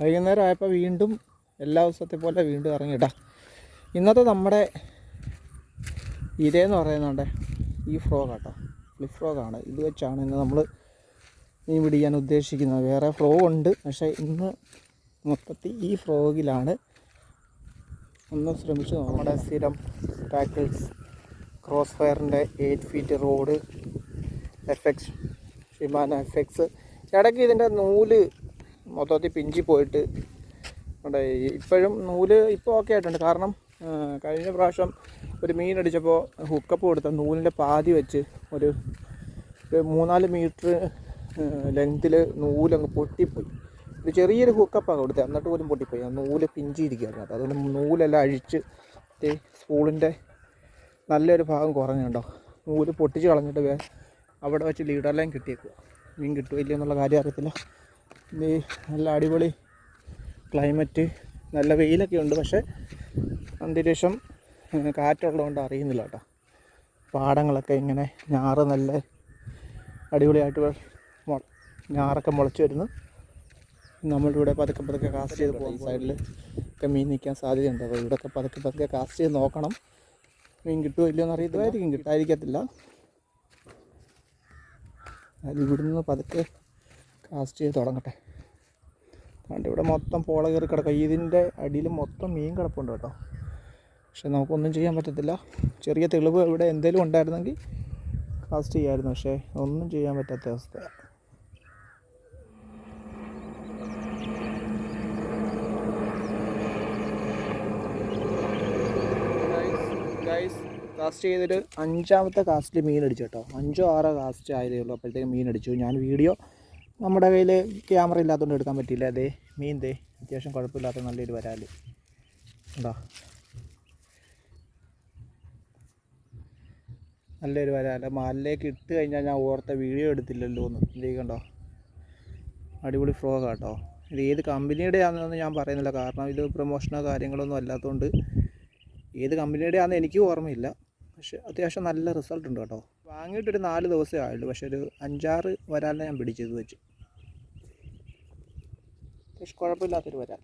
വൈകുന്നേരം ആയപ്പോൾ വീണ്ടും എല്ലാ ദിവസത്തെ പോലെ വീണ്ടും ഇറങ്ങിയിട്ടാ ഇന്നത്തെ നമ്മുടെ ഇരയെന്ന് പറയുന്നുണ്ട് ഈ ഫ്രോഗ് കേട്ടോ ഫ്ലിപ്പ് ഫ്രോഗാണ് ഇത് വെച്ചാണ് ഇന്ന് നമ്മൾ മീൻ പിടിക്കാൻ ഉദ്ദേശിക്കുന്നത്. വേറെ ഫ്രോഗ് ഉണ്ട്. പക്ഷേ ഇന്ന് മൊത്തത്തിൽ ഈ ഫ്രോഗിലാണ് ഒന്ന് ശ്രമിച്ചു നമ്മുടെ സ്ഥിരം tackles cross ഫയറിന്റെ eight feet rod F X Shimano F X ഇടയ്ക്ക് ഇതിന്റെ നൂൽ മൊത്തത്തിൽ പിഞ്ചി പോയിട്ട് ഉണ്ട് ഇപ്പോഴും നൂൽ ഇപ്പോൾ ഓക്കെ ആയിട്ടുണ്ട്. കാരണം കഴിഞ്ഞ പ്രാവശ്യം ഒരു മീൻ അടിച്ചപ്പോൾ ഹുക്കപ്പ് കൊടുത്ത നൂലിന്റെ പാതി വെച്ച് ഒരു മൂന്നാൽ മീറ്റർ ലെങ്ത്തിൽ നൂലങ്ങ് പൊട്ടിപ്പോയി. ഒരു ചെറിയൊരു ഹുക്കപ്പാണ് കൊടുത്തത്. എന്നിട്ട് പോലും പൊട്ടിപ്പോയി. ആ നൂൽ പിഞ്ചിയിരിക്കുകയാണ്. അതുകൊണ്ട് നൂലെല്ലാം അഴിച്ച് സ്പൂളിന്റെ നല്ലൊരു ഭാഗം കുറഞ്ഞുണ്ടോ? നൂൽ പൊട്ടിച്ച് കളഞ്ഞിട്ട് അവിടെ വെച്ച് ലീഡർ ലൈൻ കിട്ടിയേക്കുക മീൻ കിട്ടുമോ ഇല്ലയോ എന്നുള്ള കാര്യം അറിയത്തില്ല. ഇത് നല്ല അടിപൊളി ക്ലൈമറ്റ്. നല്ല വെയിലൊക്കെ ഉണ്ട് പക്ഷേ അന്തരീക്ഷം കാറ്റുള്ളതുകൊണ്ട് അറിയുന്നില്ല കേട്ടോ. പാടങ്ങളൊക്കെ ഇങ്ങനെ ഞാറ് നല്ല അടിപൊളിയായിട്ട് ഞാറൊക്കെ മുളച്ച് വരുന്നു. നമ്മളിവിടെ പതുക്കെ പതുക്കെ കാസ്റ്റ് ചെയ്ത് പോകുന്ന സൈഡിൽ ഒക്കെ മീൻ നിൽക്കാൻ സാധ്യതയുണ്ട്. അപ്പോൾ ഇവിടെയൊക്കെ പതുക്കെ പതുക്കെ കാസ്റ്റ് ചെയ്ത് നോക്കണം. മീൻ കിട്ടുമോ ഇല്ലയോ എന്ന് അറിയത്തില്ലായിരിക്കും കിട്ടാതിരിക്കത്തില്ല അത് ഇവിടുന്ന് പതുക്കെ കാസ്റ്റ് ചെയ്ത് തുടങ്ങട്ടെ. അതുകൊണ്ട് ഇവിടെ മൊത്തം പോള കയറി കിടക്കുക ഇതിന്റെ അടിയിൽ മൊത്തം മീൻ കിടപ്പുണ്ട് കേട്ടോ. പക്ഷേ നമുക്കൊന്നും ചെയ്യാൻ പറ്റത്തില്ല. ചെറിയ തെളിവ് ഇവിടെ എന്തെങ്കിലും ഉണ്ടായിരുന്നെങ്കിൽ കാസ്റ്റ് ചെയ്യായിരുന്നു. പക്ഷേ ഒന്നും ചെയ്യാൻ പറ്റാത്ത അവസ്ഥ. കാസ്റ്റ് ചെയ്തിട്ട് അഞ്ചാമത്തെ കാസ്റ്റിൽ മീൻ അടിച്ചു കേട്ടോ. അഞ്ചോ ആറോ കാസ്റ്റ് ആയതേ ഉള്ളൂ. അപ്പോഴത്തേക്ക് മീൻ അടിച്ചു. ഞാൻ വീഡിയോ നമ്മുടെ കയ്യിൽ ക്യാമറ ഇല്ലാത്തതുകൊണ്ട് എടുക്കാൻ പറ്റിയില്ല. അതേ മീൻ ദേ അത്യാവശ്യം കുഴപ്പമില്ലാത്ത നല്ലൊരു വരാൽ ഉണ്ടോ? നല്ലൊരു വരാല. മാലിലേക്ക് ഇട്ട് കഴിഞ്ഞാൽ ഞാൻ ഓർത്ത വീഡിയോ എടുത്തില്ലല്ലോ എന്ന്. കണ്ടോ അടിപൊളി ഫ്രോഗ് കേട്ടോ ഇത് ഏത് കമ്പനിയുടെ ഞാൻ പറയുന്നില്ല. കാരണം ഇത് പ്രൊമോഷനോ കാര്യങ്ങളൊന്നും അല്ലാത്തതുകൊണ്ട് ഏത് കമ്പനിയുടെ ആണെന്ന് എനിക്കും ഓർമ്മയില്ല. പക്ഷെ അത്യാവശ്യം നല്ല റിസൾട്ട് ഉണ്ട് കേട്ടോ. വാങ്ങിയിട്ടൊരു നാല് ദിവസമേ ആയുള്ളൂ. പക്ഷെ ഒരു അഞ്ചാറ് വരാലിനെ ഞാൻ പിടിച്ചത് വെച്ച്. പക്ഷെ കുഴപ്പമില്ലാത്തൊരു വരാൽ